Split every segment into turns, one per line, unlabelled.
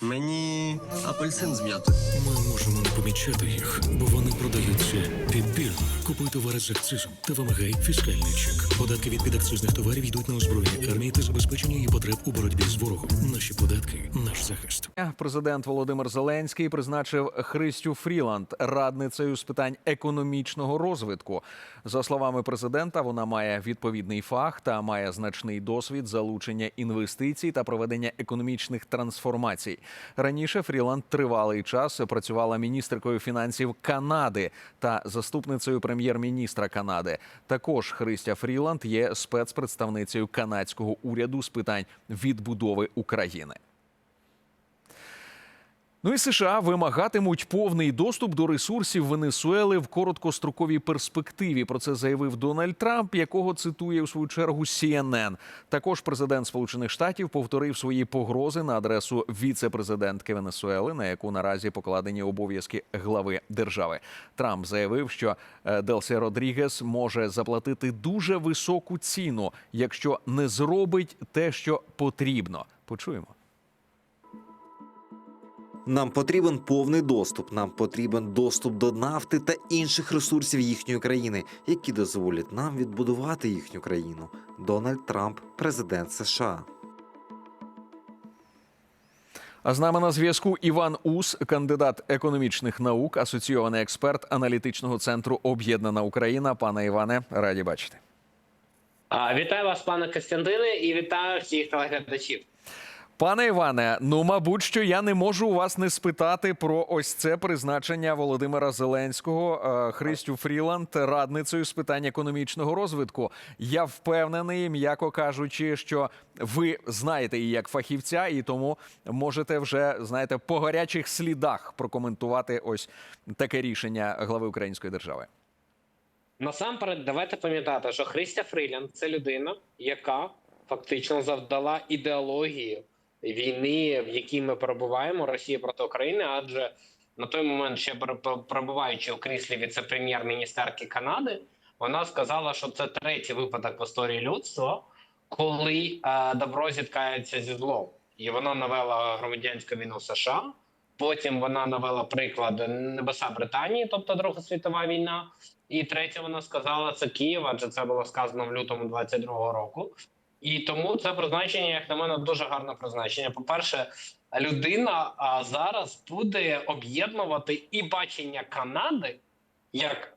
Мені апельсин з м'ятою.
Ми можемо не помічати їх, бо вони продаються підбірно. Купуй товари з акцизом та вимагай фіскальний чек. Податки від підакцизних товарів йдуть на озброєння армії та забезпечення її потреб у боротьбі з ворогом. Наші податки, наш захист.
Президент Володимир Зеленський призначив Христю Фріланд радницею з питань економічного розвитку. За словами президента, вона має відповідний фах та має значний досвід залучення інвестицій та проведення економічних трансформацій. Раніше Фріланд тривалий час працювала міністркою фінансів Канади та заступницею прем'єр-міністра Канади. Також Христя Фріланд є спецпредставницею канадського уряду з питань відбудови України. Ну і США вимагатимуть повний доступ до ресурсів Венесуели в короткостроковій перспективі. Про це заявив Дональд Трамп, якого цитує у свою чергу CNN. Також президент Сполучених Штатів повторив свої погрози на адресу віце-президентки Венесуели, на яку наразі покладені обов'язки глави держави. Трамп заявив, що е, Делсі Родрігес може заплатити дуже високу ціну, якщо не зробить те, що потрібно. Почуємо.
Нам потрібен повний доступ. Нам потрібен доступ до нафти та інших ресурсів їхньої країни, які дозволять нам відбудувати їхню країну. Дональд Трамп, президент США.
А з нами на зв'язку Іван Ус, кандидат економічних наук, асоційований експерт аналітичного центру Об'єднана Україна. Пане Іване, раді бачити.
А, Вітаю вас, пане Костянтине, і вітаю всіх телеглядачів.
Пане Іване, ну мабуть, що я не можу у вас не спитати про ось це призначення Володимира Зеленського, е, Христю Фріланд, радницею з питань економічного розвитку. Я впевнений, м'яко кажучи, що ви знаєте її як фахівця, і тому можете вже знаєте по гарячих слідах прокоментувати ось таке рішення глави Української держави.
Насамперед, давайте пам'ятати, що Христя Фрілянд це людина, яка фактично завдала ідеологію війни, в якій ми перебуваємо, Росії проти України, адже на той момент, ще пере- перебуваючи у кріслі віце-прем'єр-міністерки Канади, вона сказала, що це третій випадок в історії людства, коли е, добро зіткається зі злом, і вона навела громадянську війну в США. Потім вона навела приклад небеса Британії, тобто Друга світова війна. І третє, вона сказала це Київ, адже це було сказано в лютому 22-го року. І тому це призначення, як на мене, дуже гарне призначення. По-перше, людина а, зараз буде об'єднувати і бачення Канади як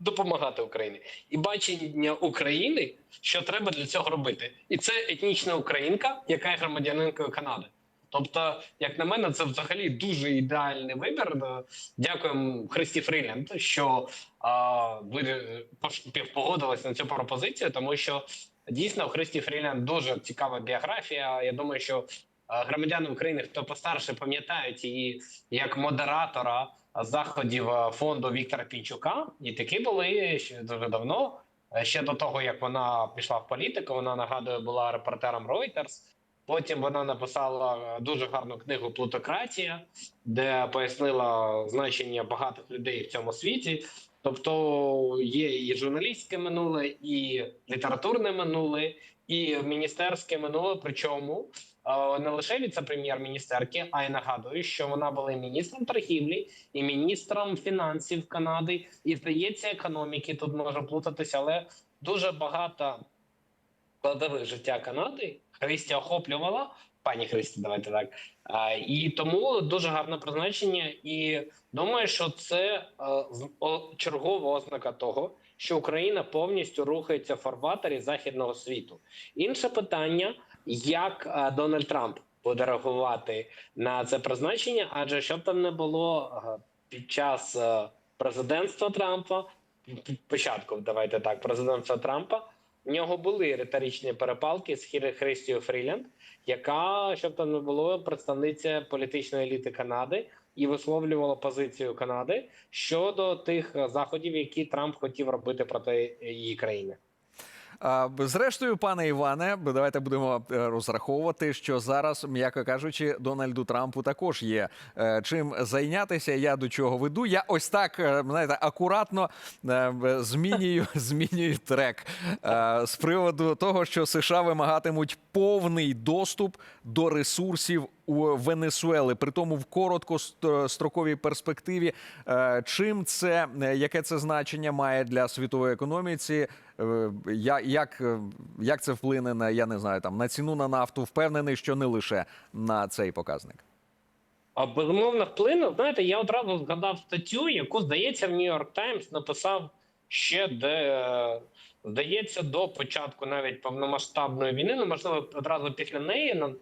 допомагати Україні, і бачення України, що треба для цього робити. І це етнічна українка, яка є громадянинкою Канади. Тобто, як на мене, це взагалі дуже ідеальний вибір. Е, Дякуємо Христі Фріленд, що а, ви е, погодились на цю пропозицію, тому що дійсно у Христі Фріленд дуже цікава біографія. Я думаю, що громадяни України, хто постарше, пам'ятають її як модератора заходів фонду Віктора Пінчука, і такі були ще дуже давно. Е, Ще до того, як вона пішла в політику, вона нагадую була репортером Reuters. Потім вона написала дуже гарну книгу Плутократія, де пояснила значення багатих людей в цьому світі. Тобто є і журналістське минуле, і літературне минуле, і міністерське минуле. Причому е, не лише віце-прем'єр-міністерки, а й нагадую, що вона була і міністром торгівлі, і міністром фінансів Канади, і здається, економіки тут може плутатися, але дуже багато складових життя Канади Христі охоплювала. Пані Христі, давайте так. І тому дуже гарне призначення. І думаю, що це е, чергова ознака того, що Україна повністю рухається в фарватері західного світу. Інше питання: як е, Дональд Трамп буде реагувати на це призначення? Адже щоб там не було е, під час президентства Трампа, початку, давайте так, президентства Трампа. В нього були риторичні перепалки з Христією Фріленд, яка, щоб там не було, представниця політичної еліти Канади і висловлювала позицію Канади щодо тих е, заходів, які Трамп хотів робити проти її країни.
Зрештою, пане Іване, давайте будемо е, розраховувати, що зараз, м'яко кажучи, Дональду Трампу також є е, чим зайнятися. Я до чого веду. Я ось так е, знаєте, акуратно змінюю, змінюю трек з приводу того, що США вимагатимуть повний доступ до ресурсів у Венесуели, при тому в короткостроковій перспективі. Чим це яке це значення має для світової економіці? Я, як, е, як це вплине на я не знаю там на ціну на нафту? Впевнений, що не лише на цей показник.
А безумовно вплинув. Знаєте, я одразу згадав статтю, яку, здається, в Нью-Йорк Таймс написав ще де, е, здається, до початку навіть повномасштабної війни. Ну, можливо, одразу після неї ну,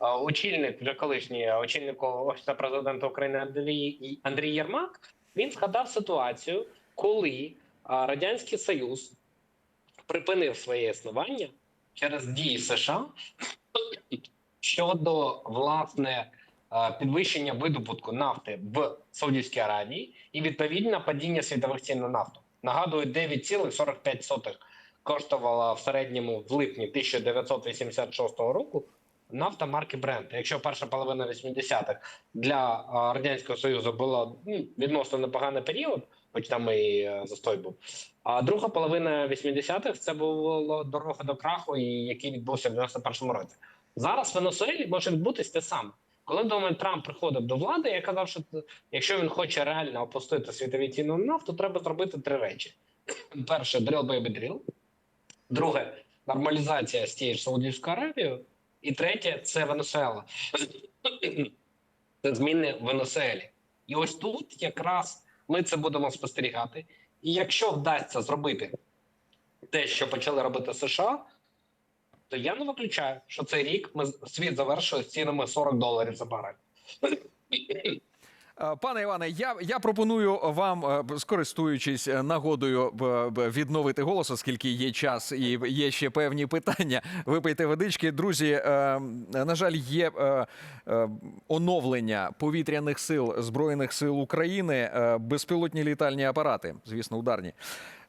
очільник, вже колишній очільник офісу президента України Андрій, Андрій Єрмак, він згадав ситуацію, коли Радянський Союз припинив своє існування через дії США щодо власне е, підвищення видобутку нафти в Саудівській Аравії і відповідно падіння світових цін на нафту. Нагадую, 9,45 коштувала в середньому в липні 1986 року нафта марки Brent. Якщо перша половина 80-х для е, радянського союзу була ну, відносно непоганий період, хоч там і е, застой був. А друга половина 80-х це була дорога до краху, і який відбувся в 91-му році. Зараз в Венесуелі може відбутись те саме. Коли Дональд Трамп приходив до влади, я казав, що якщо він хоче реально опустити світові ціни на нафту, треба зробити три речі: перше drill baby drill. Друге нормалізація з тією ж Саудівською Аравією. І третє це Венесуела. Це зміни в Венесуелі. І ось тут якраз ми це будемо спостерігати. І якщо вдасться зробити те, що почали робити США, то я не виключаю, що цей рік ми світ завершує з цінами 40 доларів за барель.
Е, Пане Іване, я, я пропоную вам, е, скористуючись е, нагодою, відновити голос, оскільки є час і є ще певні питання. Випийте водички. Друзі, на жаль, є оновлення повітряних сил Збройних сил України, безпілотні літальні апарати, звісно, ударні.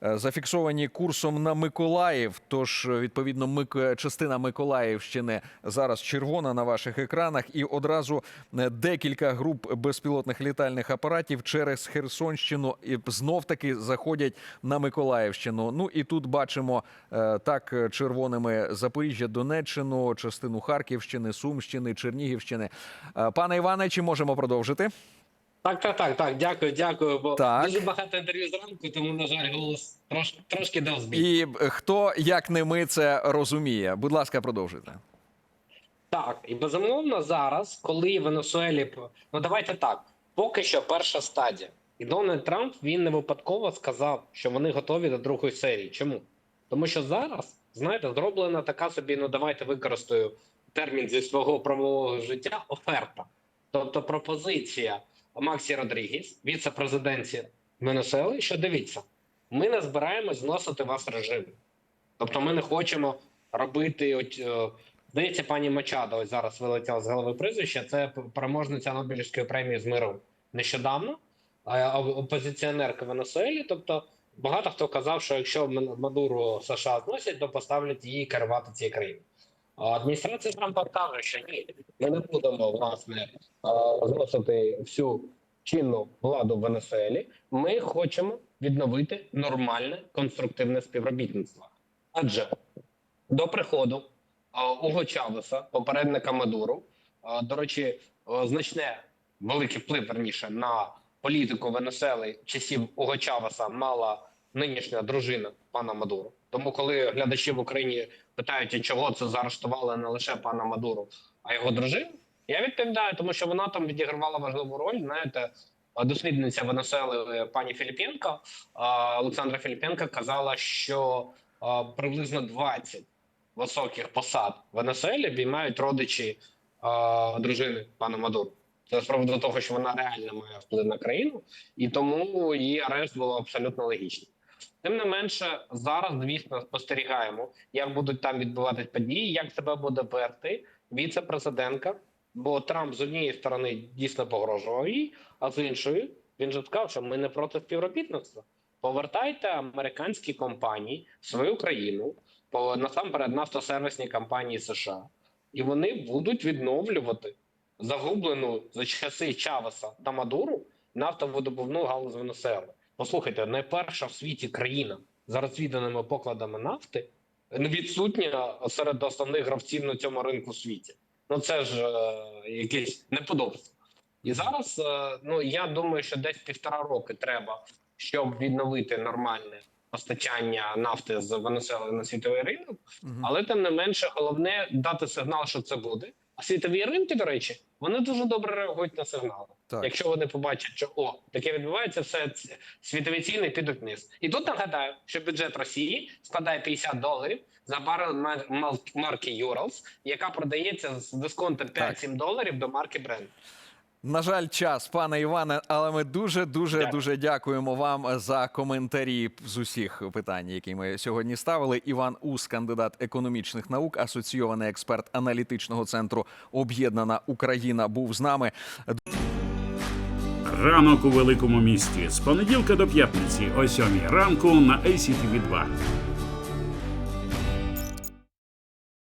Е, Зафіксовані курсом на Миколаїв. Тож, е, відповідно, Мик... частина Миколаївщини зараз червона на ваших екранах, і одразу е, декілька груп безпілотних літальних апаратів через Херсонщину і знов таки заходять на Миколаївщину. Ну і тут бачимо е, так е, червоними Запоріжжя, Донеччину, частину Харківщини, Сумщини, Чернігівщини. Е, Пане Іване, чи можемо продовжити?
Так, так, так, так. Дякую, дякую. Бо
Так.
дуже багато інтерв'ю зранку, тому, на жаль, голос трош, трошки дав збій.
І хто як не ми це розуміє? Будь ласка, продовжуйте.
Так, і безумовно зараз, коли Венесуелі п- ну давайте так. Поки що перша стадія. І Дональд Трамп він не випадково сказав, що вони готові до другої серії. Чому? Тому що зараз, знаєте, зроблена така собі, ну давайте використаю термін зі свого правового життя оферта. Тобто пропозиція Максі Родрігіс, віце-президенті Венесуели, що дивіться, ми не збираємось зносити вас режим. Тобто ми не хочемо робити от, е, Здається, пані Мачадо ось зараз вилетіла з голови прізвища. Це переможниця Нобелівської премії з миру нещодавно, опозиціонерка Венесуелі. Тобто багато хто казав, що якщо Мадуру США зносять, то поставлять її керувати цією країною. Адміністрація Трампа каже, що ні, ми не будемо власне зносити всю чинну владу в Венесуелі. Ми хочемо відновити нормальне конструктивне співробітництво. Адже до приходу Уго Чавеса, попередника Мадуру. До речі, значне великий вплив верніше на політику Венесуели часів Уго Чавеса мала нинішня дружина пана Мадуру. Тому, коли глядачі в Україні питають, чого це заарештували не лише пана Мадуру, а його дружину, я відповідаю, тому що вона там відігравала важливу роль. Знаєте, дослідниця Венесуели пані Філіпенко Олександра Філіпенко казала, що приблизно 20 високих посад в Венесуелі обіймають родичі дружини пана Мадуру. Це з приводу того, що вона реально має вплив на країну, і тому її арешт було абсолютно логічним. Тим не менше, зараз, звісно, спостерігаємо, як будуть там відбуватись події, як себе буде вести віце-президентка. Бо Трамп з однієї сторони дійсно погрожував їй, а з іншої він же сказав, що ми не проти співробітництва. Повертайте американські компанії в свою країну, по насамперед нафтосервісні компанії США, і вони будуть відновлювати загублену за часи Чавеса та Мадуру нафтовидобувну галузь Венесуели. Послухайте, найперша в світі країна за розвіданими покладами нафти ну, відсутня серед основних гравців на цьому ринку в світі. Ну це ж е, якесь неподобство. І зараз е, ну я думаю, що десь півтора роки треба, щоб відновити нормальне постачання нафти з Венесуели на світовий ринок. Але тим не менше, головне дати сигнал, що це буде. А світові ринки, до речі, вони дуже добре реагують на сигнали.
Так.
Якщо вони побачать, що о, таке відбувається, все світові ціни підуть вниз. І тут нагадаю, що бюджет Росії складає 50 доларів за барел марки Urals, яка продається з дисконтом 5-7 доларів до марки Brent.
На жаль, час, пане Іване, але ми дуже дуже
Дякую.
дуже дякуємо вам за коментарі з усіх питань, які ми сьогодні ставили. Іван Ус, кандидат економічних наук, асоційований експерт аналітичного центру Об'єднана Україна, був з нами.
Ранок у великому місті з понеділка до п'ятниці о сьомій ранку на ACTV 2